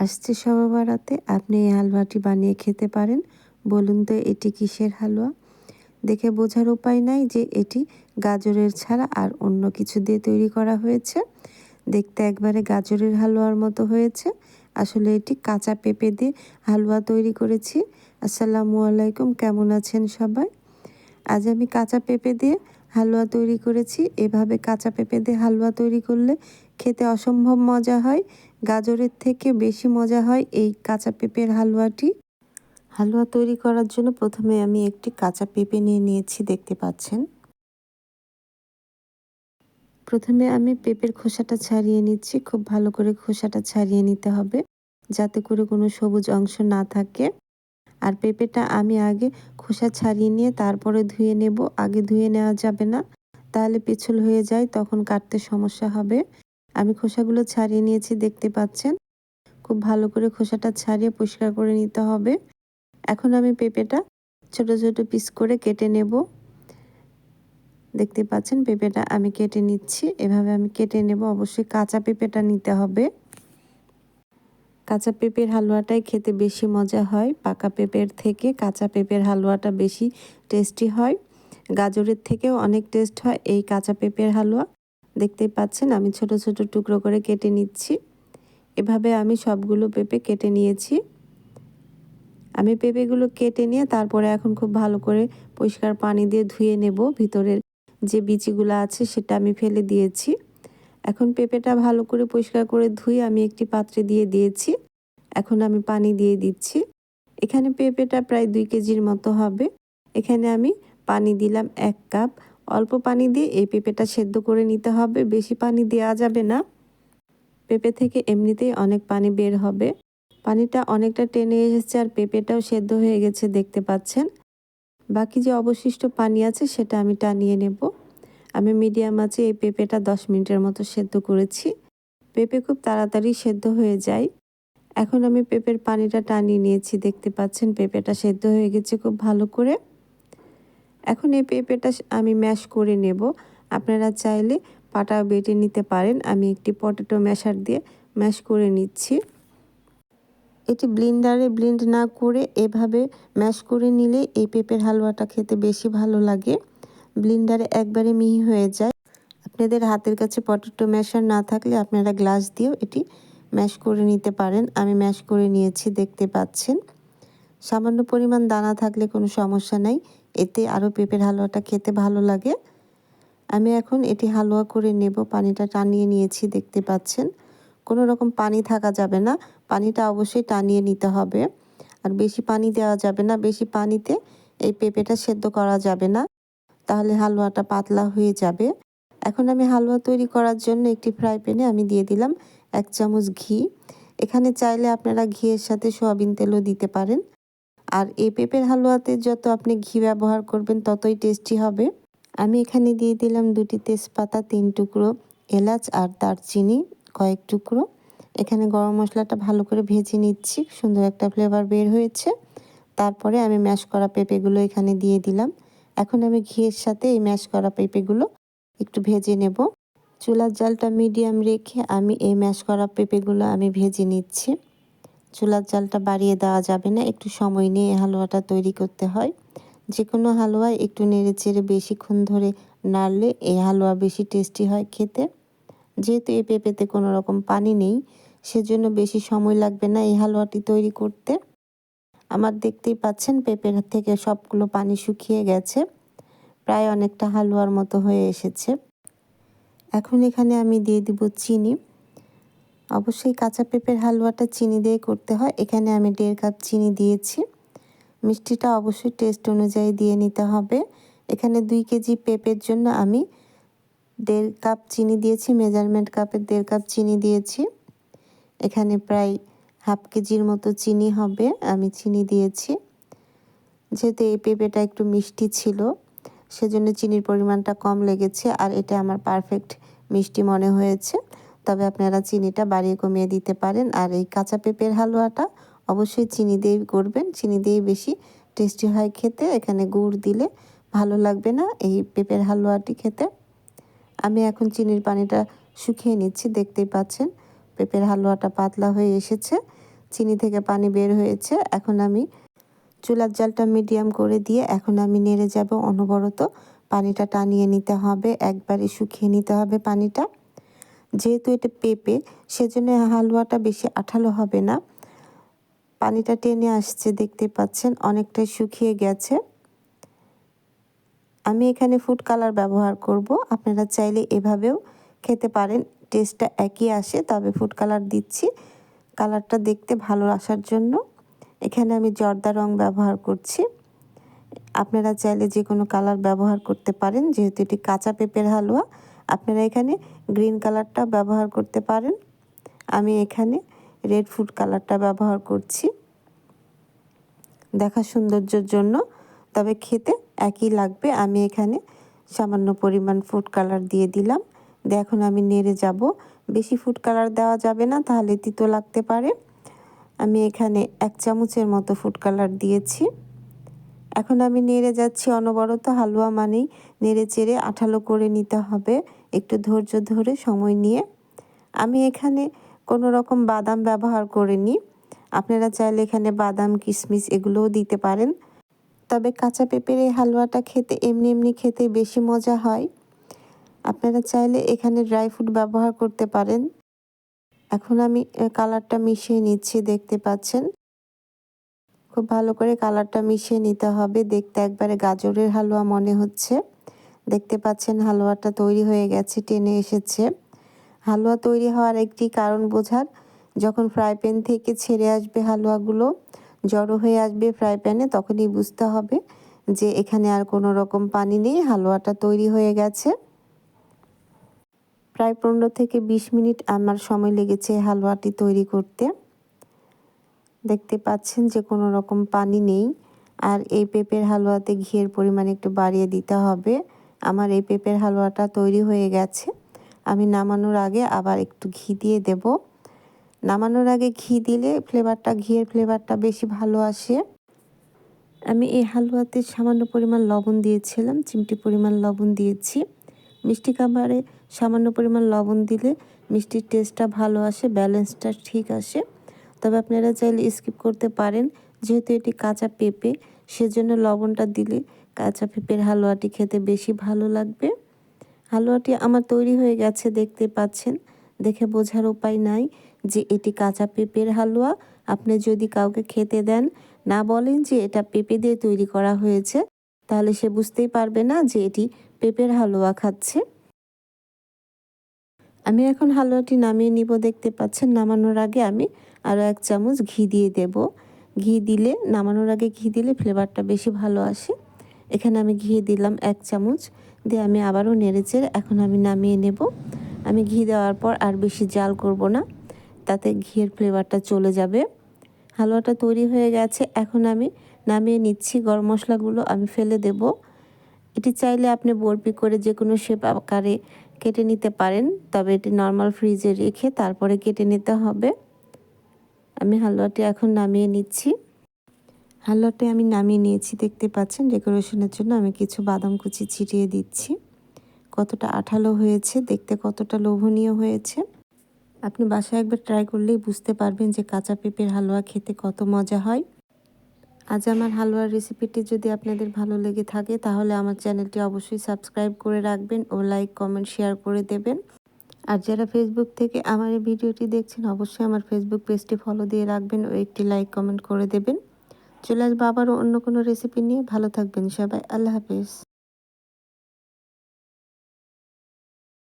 আসছে সবে বাড়াতে আপনি এই হালুয়াটি বানিয়ে খেতে পারেন। বলুন তো, এটি কিসের হালুয়া? দেখে বোঝার উপায় নাই যে এটি গাজরের ছাড়া আর অন্য কিছু দিয়ে তৈরি করা হয়েছে। দেখতে একবারে গাজরের হালুয়ার মতো হয়েছে। আসলে এটি কাঁচা পেঁপে দিয়ে হালুয়া তৈরি করেছি। আসসালামু আলাইকুম, কেমন আছেন সবাই? আজ আমি কাঁচা পেঁপে দিয়ে হালুয়া তৈরি করেছি। এভাবে কাঁচা পেঁপে দিয়ে হালুয়া তৈরি করলে খেতে অসম্ভব মজা হয়। গাজরের থেকে বেশি মজা হয় এই কাঁচা পেঁপের হালুয়াটি। হালুয়া তৈরি করার জন্য প্রথমে আমি একটি কাঁচা পেঁপে নিয়ে নিয়েছি, দেখতে পাচ্ছেন। প্রথমে আমি পেঁপের খোসাটা ছাড়িয়ে নিচ্ছি। খুব ভালো করে খোসাটা ছাড়িয়ে নিতে হবে, যাতে করে কোনো সবুজ অংশ না থাকে। আর পেঁপেটা আমি আগে খোসা ছাড়িয়ে নিয়ে তারপরে ধুয়ে নেব। আগে ধুয়ে নেওয়া যাবে না। তাহলে পিছল হয়ে যায়, তখন কাটতে সমস্যা হবে। আমি খোসাগুলো ছাড়িয়ে নিয়েছি, দেখতে পাচ্ছেন? খুব ভালো করে খোসাটা ছাড়িয়ে পরিষ্কার করে নিতে হবে। এখন আমি পেঁপেটা ছোট ছোট পিস করে কেটে নেব। দেখতে পাচ্ছেন? পেঁপেটা আমি কেটে নিচ্ছি। এভাবে আমি কেটে নেব। অবশ্যই কাঁচা পেঁপেটা নিতে হবে। কাঁচা পেঁপের হালুয়াটাই খেতে বেশি মজা হয়। পাকা পেঁপের থেকে কাঁচা পেঁপের হালুয়াটা বেশি টেস্টি হয়। গাজরের থেকেও অনেক টেস্ট হয় এই কাঁচা পেঁপের হালুয়া। দেখতেই পাচ্ছেন আমি ছোট ছোট টুকরো করে কেটে নিচ্ছি। এভাবে আমি সবগুলো পেঁপে কেটে নিয়েছি। আমি পেঁপেগুলো কেটে নিয়ে তারপরে এখন খুব ভালো করে পরিষ্কার পানি দিয়ে ধুয়ে নেব। ভিতরের যে বিচিগুলো আছে সেটা আমি ফেলে দিয়েছি। এখন পেঁপেটা ভালো করে পরিষ্কার করে ধুয়ে আমি একটি পাত্রে দিয়ে দিয়েছি। এখন আমি পানি দিয়ে দিচ্ছি। এখানে পেঁপেটা প্রায় দুই কেজির মতো হবে। এখানে আমি পানি দিলাম এক কাপ। অল্প পানি দিয়ে এই পেঁপেটা সেদ্ধ করে নিতে হবে। বেশি পানি দেওয়া যাবে না। পেঁপে থেকে এমনিতেই অনেক পানি বের হবে। পানিটা অনেকটা টেনে এসেছে আর পেঁপেটাও সেদ্ধ হয়ে গেছে দেখতে পাচ্ছেন। বাকি যে অবশিষ্ট পানি আছে সেটা আমি টানিয়ে নেব। আমি মিডিয়াম আছে এই পেঁপেটা দশ মিনিটের মতো সেদ্ধ করেছি। পেঁপে খুব তাড়াতাড়ি সেদ্ধ হয়ে যায়। এখন আমি পেঁপের পানিটা টানিয়ে নিয়েছি, দেখতে পাচ্ছেন পেঁপেটা সেদ্ধ হয়ে গেছে খুব ভালো করে। এখন এই পেঁপেটা আমি ম্যাশ করে নেব। আপনারা চাইলে পাটা বেটে নিতে পারেন। আমি একটি পটেটো ম্যাশার দিয়ে ম্যাশ করে নিচ্ছি। এটি ব্লিন্ডারে ব্লিন্ড না করে এভাবে ম্যাশ করে নিলে এই পেঁপের হালুয়াটা খেতে বেশি ভালো লাগে। ব্লিন্ডারে একবারে মিহি হয়ে যায়। আপনাদের হাতের কাছে পটেটো ম্যাশার না থাকলে আপনারা গ্লাস দিয়েও এটি ম্যাশ করে নিতে পারেন। আমি ম্যাশ করে নিয়েছি, দেখতে পাচ্ছেন। সামান্য পরিমাণ দানা থাকলে কোনো সমস্যা নাই। এতে আরও পেঁপের হালুয়াটা খেতে ভালো লাগে। আমি এখন এটি হালুয়া করে নেব। পানিটা টানিয়ে নিয়েছি, দেখতে পাচ্ছেন। কোনো রকম পানি থাকা যাবে না। পানিটা অবশ্যই টানিয়ে নিতে হবে। আর বেশি পানি দেওয়া যাবে না। বেশি পানিতে এই পেঁপেটা সেদ্ধ করা যাবে না। তাহলে হালুয়াটা পাতলা হয়ে যাবে। এখন আমি হালুয়া তৈরি করার জন্য একটি ফ্রাই প্যানে আমি দিয়ে দিলাম এক চামচ ঘি। এখানে চাইলে আপনারা ঘিয়ের সাথে সোয়াবিন তেলও দিতে পারেন। আর এই পেঁপের হালুয়াতে যত আপনি ঘি ব্যবহার করবেন, ততই টেস্টি হবে। আমি এখানে দিয়ে দিলাম দুটি তেজপাতা, তিন টুকরো এলাচ আর দারচিনি, কয়েক টুকরো। এখানে গরম মশলাটা ভালো করে ভেজে নিচ্ছি, সুন্দর একটা ফ্লেভার বের হয়েছে। তারপরে আমি ম্যাশ করা পেঁপেগুলো এখানে দিয়ে দিলাম। এখন আমি ঘিয়ের সাথে এই ম্যাশ করা পেঁপেগুলো একটু ভেজে নেব। চুলার জালটা মিডিয়াম রেখে আমি এই ম্যাশ করা পেঁপেগুলো আমি ভেজে নিচ্ছি। চুলার জালটা বাড়িয়ে দেওয়া যাবে না, একটু সময় নিয়ে হালুয়াটা তৈরি করতে হয়। যে কোনো হালুয়ায় একটু নেড়ে চেড়ে বেশিক্ষণ ধরে নাড়লে এই হালুয়া বেশি টেস্টি হয় খেতে। যেহেতু এই পেঁপেতে কোনো রকম পানি নেই, সেজন্য বেশি সময় লাগবে না এই হালুয়াটি তৈরি করতে। আমার দেখতেই পাচ্ছেন পেঁপের থেকে সবগুলো পানি শুকিয়ে গেছে, প্রায় অনেকটা হালুয়ার মতো হয়ে এসেছে। এখন এখানে আমি দিয়ে দিব চিনি। অবশ্যই কাঁচা পেঁপের হালুয়াটা চিনি দিয়ে করতে হয়। এখানে আমি দেড় কাপ চিনি দিয়েছি। মিষ্টিটা অবশ্যই টেস্ট অনুযায়ী দিয়ে নিতে হবে। এখানে দুই কেজি পেঁপের জন্য আমি দেড় কাপ চিনি দিয়েছি মেজারমেন্ট কাপের দেড় কাপ চিনি দিয়েছি। এখানে প্রায় হাফ কেজির মতো চিনি হবে, আমি চিনি দিয়েছি। যেহেতু এই পেঁপেটা একটু মিষ্টি ছিল। সেজন্য চিনির পরিমাণটা কম লেগেছে আর এটা আমার পারফেক্ট মিষ্টি মনে হয়েছে। তবে আপনারা চিনিটা বাড়িয়ে কমিয়ে দিতে পারেন আর এই কাঁচা পেঁপের হালুয়াটা অবশ্যই চিনি দিয়েই করবেন। চিনি দিয়েই বেশি টেস্টি হয় খেতে, এখানে গুড় দিলে ভালো লাগবে না এই পেঁপের হালুয়াটি খেতে। আমি এখন চিনির পানিটা শুকিয়ে নিচ্ছি, দেখতেই পাচ্ছেন পেঁপের হালুয়াটা পাতলা হয়ে এসেছে। চিনি থেকে পানি বের হয়েছে, এখন আমি চুলার জালটা মিডিয়াম করে দিয়ে এখন আমি নেড়ে যাব অনবরত। পানিটা টানিয়ে নিতে হবে, একবারে শুকিয়ে নিতে হবে পানিটা। যেহেতু এটা পেঁপে, সেজন্য হালুয়াটা বেশি আঠালো হবে না। পানিটা টেনে আসছে, দেখতে পাচ্ছেন, অনেকটাই শুকিয়ে গেছে। আমি এখানে ফুড কালার ব্যবহার করব, আপনারা চাইলে এভাবেও খেতে পারেন, টেস্টটা একই আসে, তবে ফুড কালার দিচ্ছি। কালারটা দেখতে ভালো আসার জন্য। এখানে আমি জর্দা রং ব্যবহার করছি। আপনারা চাইলে যে কোনো কালার ব্যবহার করতে পারেন, যেহেতু এটি কাঁচা পেঁপের হালুয়া। আপনারা এখানে গ্রিন কালারটা ব্যবহার করতে পারেন। আমি এখানে রেড ফুড কালারটা ব্যবহার করছি। দেখা সৌন্দর্যের জন্য, তবে খেতে একই লাগবে। আমি এখানে সামান্য পরিমাণ ফুড কালার দিয়ে দিলাম। এখন আমি নেড়ে যাব। বেশি ফুড কালার দেওয়া যাবে না, তাহলে তিতো লাগতে পারে। আমি এখানে এক চামচের মতো ফুড কালার দিয়েছি। এখন আমি নেড়ে যাচ্ছি অনবরত, হালুয়া মানেই নেড়ে চেড়ে আঠালো করে নিতে হবে, একটু ধৈর্য ধরে সময় নিয়ে। আমি এখানে কোনো রকম বাদাম ব্যবহার করিনি। আপনারা চাইলে এখানে বাদাম কিশমিশ এগুলোও দিতে পারেন। তবে কাঁচা পেঁপের এই হালুয়াটা খেতে এমনি এমনি খেতে বেশি মজা হয়। আপনারা চাইলে এখানে ড্রাই ফ্রুট ব্যবহার করতে পারেন। এখন আমি কালারটা মিশিয়ে নিচ্ছি, দেখতে পাচ্ছেন? খুব ভালো করে কালারটা মিশিয়ে নিতে হবে, দেখতে একবারে গাজরের হালুয়া মনে হচ্ছে। দেখতে পাচ্ছেন হালুয়াটা তৈরি হয়ে গেছে, টেনে এসেছে। হালুয়া তৈরি হওয়ার একটি কারণ বোঝার, যখন ফ্রাই প্যান থেকে ছেড়ে আসবে হালুয়াগুলো, জড়ো হয়ে আসবে ফ্রাই প্যানে তখনই বুঝতে হবে যে এখানে আর কোনো রকম পানি নেই, হালুয়াটা তৈরি হয়ে গেছে। প্রায় পনেরো থেকে বিশ মিনিট আমার সময় লেগেছে হালুয়াটি তৈরি করতে। দেখতে পাচ্ছেন যে কোনো রকম পানি নেই। আর এই পেঁপের হালুয়াতে ঘিয়ের পরিমাণ একটু বাড়িয়ে দিতে হবে। আমার এই পেঁপের হালুয়াটা তৈরি হয়ে গেছে। আমি নামানোর আগে আবার একটু ঘি দিয়ে দেব। নামানোর আগে ঘি দিলে ফ্লেভারটা, ঘিয়ের ফ্লেভারটা বেশি ভালো আসে। আমি এই হালুয়াতে সামান্য পরিমাণ লবণ দিয়েছিলাম, চিমটি পরিমাণ লবণ দিয়েছি। মিষ্টি খাবারে সামান্য পরিমাণ লবণ দিলে মিষ্টির টেস্টটা ভালো আসে ব্যালেন্সটা ঠিক আসে। তবে আপনারা চাইলে স্কিপ করতে পারেন, যেহেতু এটি কাঁচা পেঁপে, সেজন্য লবণটা দিলে কাঁচা পেঁপের হালুয়াটি খেতে বেশি ভালো লাগবে। হালুয়াটি আমার তৈরি হয়ে গেছে দেখতে পাচ্ছেন। দেখে বোঝার উপায় নাই যে এটি কাঁচা পেঁপের হালুয়া। আপনি যদি কাউকে খেতে দেন, না বলেন যে এটা পেঁপে দিয়ে তৈরি করা হয়েছে, তাহলে সে বুঝতেই পারবে না যে এটি পেঁপের হালুয়া খাচ্ছে। আমি এখন হালুয়াটি নামিয়ে নিব, দেখতে পাচ্ছেন নামানোর আগে আমি আরও এক চামচ ঘি দিয়ে দেব। ঘি দিলে, নামানোর আগে ঘি দিলে ফ্লেভারটা বেশি ভালো আসে। এখানে আমি ঘি দিলাম এক চামচ, দিয়ে আমি আবারও নেড়েচেড়ে এখন আমি নামিয়ে নেব। আমি ঘি দেওয়ার পর আর বেশি জাল করব না, তাতে ঘিয়ের ফ্লেভারটা চলে যাবে। হালুয়াটা তৈরি হয়ে গেছে, এখন আমি নামিয়ে নিচ্ছি, গরম মশলাগুলো আমি ফেলে দেব। এটি চাইলে আপনি বরফি করে যে কোনো শেপ আকারে কেটে নিতে পারেন, তবে এটি নর্মাল ফ্রিজে রেখে তারপরে কেটে নিতে হবে। আমি হালুয়াটি এখন নামিয়ে নিচ্ছি। হালুয়াটি আমি নামিয়ে নিয়েছি, দেখতে পাচ্ছেন ডেকোরেশনের জন্য আমি কিছু বাদাম কুচি ছিটিয়ে দিচ্ছি। কতটা আঠালো হয়েছে, দেখতে কতটা লোভনীয় হয়েছে। আপনি বাসায় একবার ট্রাই করলেই বুঝতে পারবেন যে কাঁচা পেঁপের হালুয়া খেতে কত মজা হয়। আজ আমার হালুয়ার রেসিপিটি যদি আপনাদের ভালো লেগে থাকে, তাহলে আমার চ্যানেলটি অবশ্যই সাবস্ক্রাইব করে রাখবেন ও লাইক কমেন্ট শেয়ার করে দেবেন। আর যারা ফেসবুক থেকে আমার এই ভিডিওটি দেখছেন, অবশ্যই আমার ফেসবুক পেজটি ফলো দিয়ে রাখবেন ও একটি লাইক কমেন্ট করে দেবেন। চলে আসব আবারও অন্য কোনো রেসিপি নিয়ে। ভালো থাকবেন সবাই। আল্লাহ হাফিজ।